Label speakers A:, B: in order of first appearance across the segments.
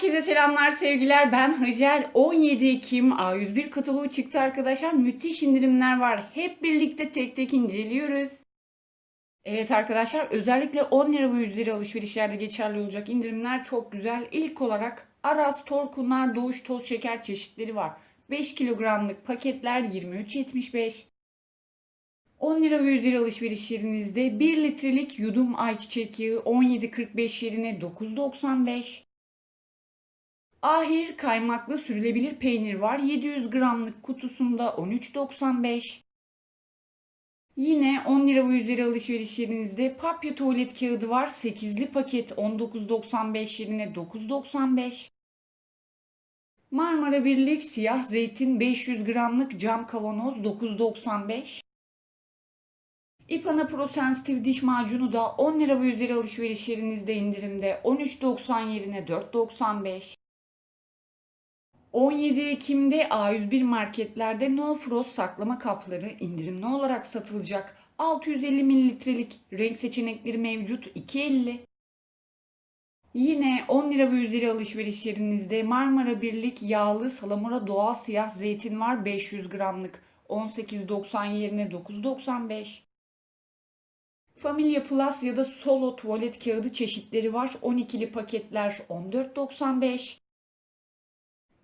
A: Herkese selamlar, sevgiler. Ben Hacer. 17 Ekim A101 kataloğu çıktı arkadaşlar. Müthiş indirimler var. Hep birlikte tek tek inceliyoruz. Evet arkadaşlar, özellikle 10 lira ve 100 lira alışverişlerde geçerli olacak indirimler çok güzel. İlk olarak Aras, Torkunlar, Doğuş toz şeker çeşitleri var. 5 kilogramlık paketler 23.75. 10 lira ve 100 lira alışveriş yerinizde 1 litrelik yudum ayçiçek yağı 17.45 yerine 9.95. Ahir kaymaklı sürülebilir peynir var. 700 gramlık kutusunda 13.95. Yine 10 lira ve 100 lira alışveriş yerinizde papya tuvalet kağıdı var. 8'li paket 19.95 yerine 9.95. Marmara Birlik siyah zeytin 500 gramlık cam kavanoz 9.95. İpana Pro Sensitive diş macunu da 10 lira ve 100 lira alışveriş yerinizde indirimde 13.90 yerine 4.95. 17 Ekim'de A101 marketlerde No Frost saklama kapları indirimli olarak satılacak. 650 mililitrelik renk seçenekleri mevcut 2.50. Yine 10 lira ve 100 lira alışveriş yerinizde Marmara Birlik yağlı salamura doğal siyah zeytin var 500 gramlık 18.90 yerine 9.95. Familia Plus ya da Solo tuvalet kağıdı çeşitleri var 12'li paketler 14.95.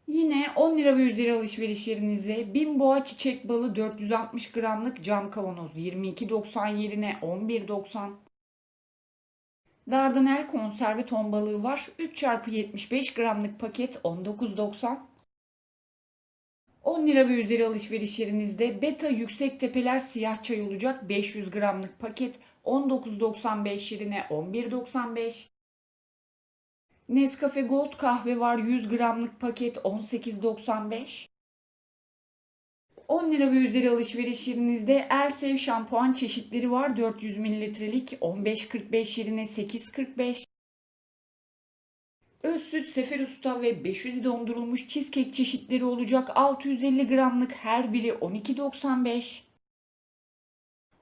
A: Yine 10 lira ve 100 lira alışveriş yerinize Bimboğa çiçek balı 460 gramlık cam kavanoz 22.90 yerine 11.90. Dardanel konserve ton balığı var 3 çarpı 75 gramlık paket 19.90. 10 lira ve 100 lira alışveriş yerinizde Beta yüksek tepeler siyah çay olacak 500 gramlık paket 19.95 yerine 11.95. Nescafe Gold kahve var 100 gramlık paket 18.95. 10 lira ve 100 lira alışveriş yerinizde Elsev şampuan çeşitleri var 400 mililitrelik 15.45 yerine 8.45. Öz süt, sefer usta ve 500 dondurulmuş cheesecake çeşitleri olacak 650 gramlık her biri 12.95.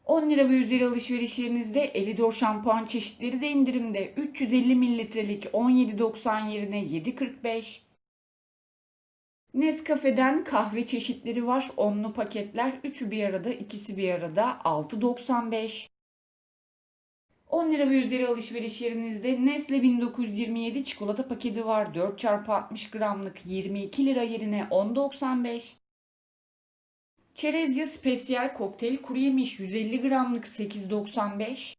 A: 10 lira ve üzeri alışveriş yerinizde Elidor şampuan çeşitleri de indirimde. 350 mililitrelik 17.90 yerine 7.45. Nescafe'den kahve çeşitleri var. Onlu paketler. Üçü bir arada, ikisi bir arada 6.95. 10 lira ve üzeri alışveriş yerinizde Nesle 1927 çikolata paketi var. 4 x 60 gramlık 22 lira yerine 10.95. Çerezya Spesiyel Kokteyl Kuru Yemiş 150 gramlık 8.95.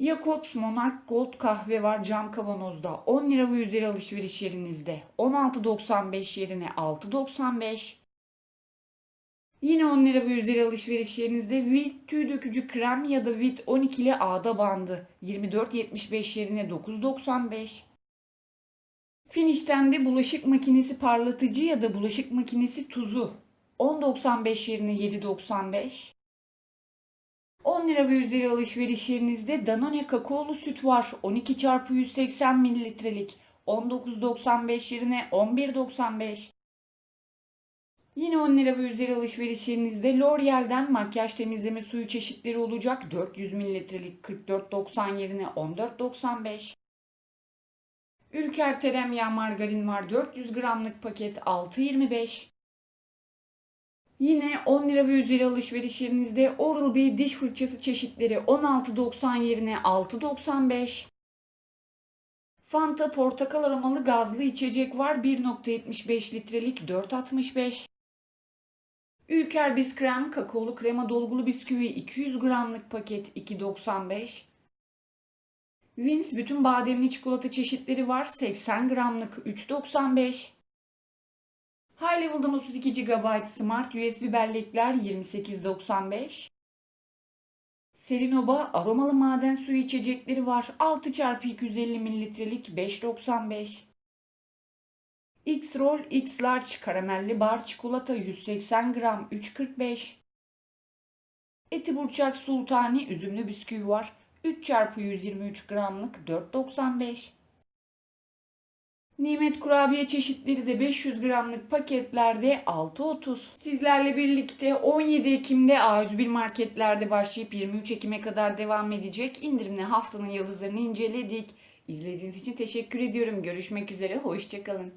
A: Jacobs Monarch Gold kahve var cam kavanozda 10 lira ve üzeri alışveriş yerinizde 16.95 yerine 6.95. Yine 10 lira ve üzeri alışveriş yerinizde Wilt tüy dökücü krem ya da Wilt 12'li ağda bandı 24.75 yerine 9.95. Finish'ten de bulaşık makinesi parlatıcı ya da bulaşık makinesi tuzu 10.95 yerine 7.95. 10 lira ve üzeri alışveriş yerinizde Danone kakaolu süt var. 12 çarpı 180 mililitrelik. 19.95 yerine 11.95. Yine 10 lira ve üzeri alışveriş yerinizde L'Oreal'den makyaj temizleme suyu çeşitleri olacak. 400 mililitrelik 44.90 yerine 14.95. Ülker tereyağı margarin var. 400 gramlık paket 6.25. Yine 10 lira ve üzeri alışveriş yerinizde Oral-B diş fırçası çeşitleri 16.90 yerine 6.95. Fanta portakal aromalı gazlı içecek var 1.75 litrelik 4.65. Ülker Biskrem kakaolu krema dolgulu bisküvi 200 gramlık paket 2.95. Vince bütün bademli çikolata çeşitleri var 80 gramlık 3.95. High Level'dan 32 GB Smart USB bellekler 28.95. Selinoba aromalı maden suyu içecekleri var. 6 x 250 mililitrelik 5.95. X-Roll X Large karamelli bar çikolata 180 gram 3.45. Eti Burçak Sultani üzümlü bisküvi var. 3 x 123 gramlık 4.95. Nimet kurabiye çeşitleri de 500 gramlık paketlerde 6.30. Sizlerle birlikte 17 Ekim'de A101 marketlerde başlayıp 23 Ekim'e kadar devam edecek indirimli haftanın yıldızlarını inceledik. İzlediğiniz için teşekkür ediyorum. Görüşmek üzere. Hoşçakalın.